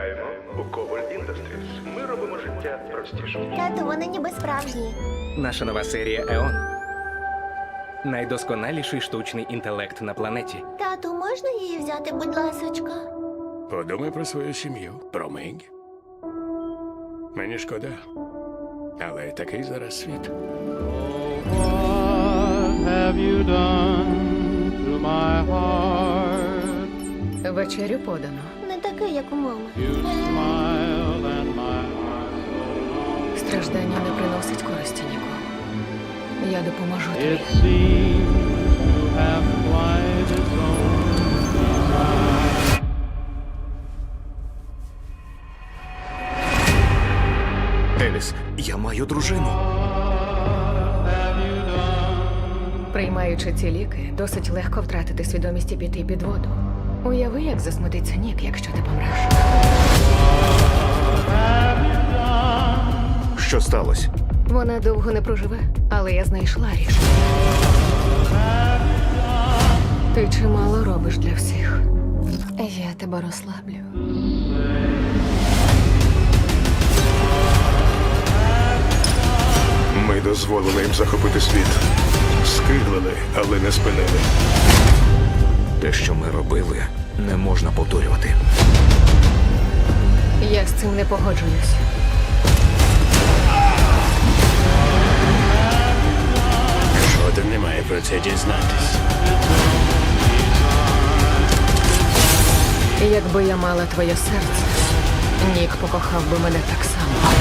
Вітаємо у Коваль Industries. Ми робимо життя простішим. Тату, вони ніби справжні. Наша нова серія Еон. Найдосконаліший штучний інтелект на планеті. Тату, можна її взяти, будь ласочка? Подумай про свою сім'ю, про Мегі. Мені шкода. Але такий зараз світ. What have you done to my heart? Вечерю подано. Не як у мами. You smiled and my heart Страждання не приносить користі нікому. Я допоможу тобі. Еліс, я маю дружину. Приймаючи ці ліки, досить легко втратити свідомість і піти під воду. Уяви, як засмутиться Нік, якщо ти помреш. Що сталося? Вона довго не проживе, але я знайшла рішення. Ти чимало робиш для всіх. Я тебе розслаблю. Ми дозволили їм захопити світ. Скиглили, але не спинили. Те, що ми робили, не можна повторювати. Я з цим не погоджуюсь. Жоден не має про це дізнатись. Якби я мала твоє серце, Нік покохав би мене так само.